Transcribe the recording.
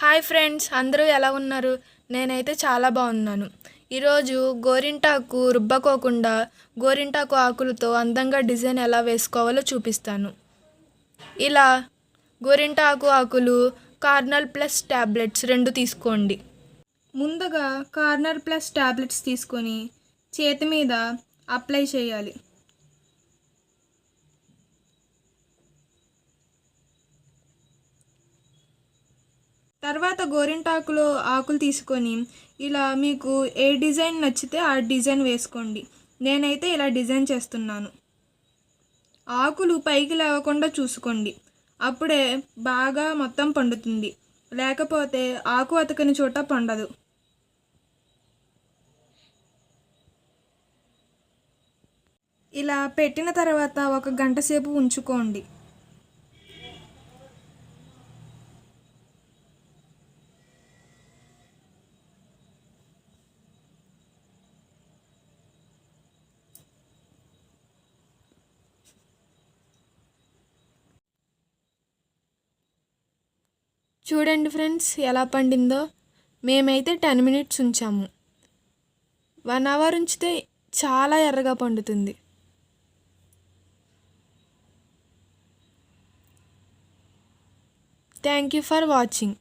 Hi friends అందరూ ఎలా ఉన్నారు? నేనైతే చాలా బాగున్నాను. ఈరోజు గోరింటాకు రుబ్బకోకుండా గోరింటాకు ఆకులతో అందంగా డిజైన్ ఎలా వేసుకోవాలో చూపిస్తాను. ఇలా గోరింటాకు ఆకులు కార్నల్ ప్లస్ ట్యాబ్లెట్స్ రెండు తీసుకోండి. ముందుగా కార్నర్ ప్లస్ ట్యాబ్లెట్స్ తీసుకొని చేతి మీద అప్లై చేయాలి. తర్వాత గోరింటాకులో ఆకులు తీసుకొని ఇలా మీకు ఏ డిజైన్ నచ్చితే ఆ డిజైన్ వేసుకోండి. నేనైతే ఇలా డిజైన్ చేస్తున్నాను. ఆకులు పైకి లేవకుండా చూసుకోండి. అప్పుడే బాగా మొత్తం పండుతుంది. లేకపోతే ఆకు అతకని చోట పండదు. ఇలా పెట్టిన తర్వాత ఒక గంట సేపు ఉంచుకోండి. చూడండి ఫ్రెండ్స్ ఎలా పండిందో. మేమైతే టెన్ మినిట్స్ ఉంచాము. వన్ అవర్ ఉంచితే చాలా ఎర్రగా పండుతుంది. Thank you for watching.